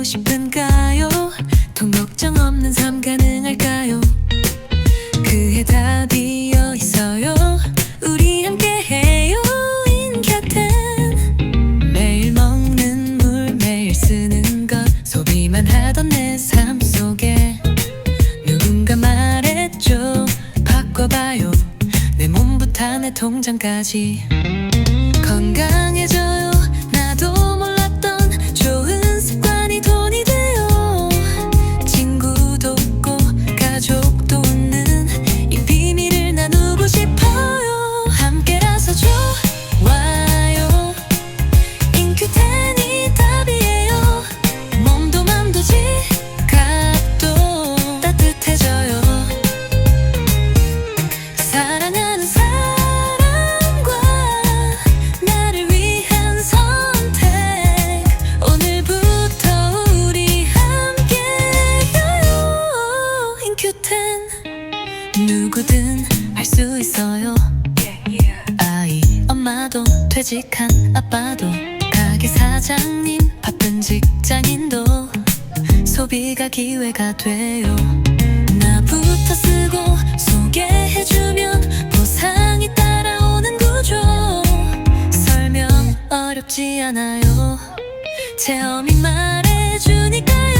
살고 싶은가요? 돈 걱정 없는 삶 가능할까요? 그의 답이 어있어요? 우리 함께 해요. 인카텐 매일 먹는 물 매일 쓰는 것 소비만 하던 내 삶 속에. 누군가 말했죠. 바꿔봐요. 내 몸부터 내 통장까지. 건강 인큐텐 누구든 할수 있어요. 아이 엄마도 퇴직한 아빠도 가게 사장님 바쁜 직장인도 소비가 기회가 돼요. 나부터 쓰고 소개해주면 보상이 따라오는 구조 설명 어렵지 않아요. 체험이 말해주니까요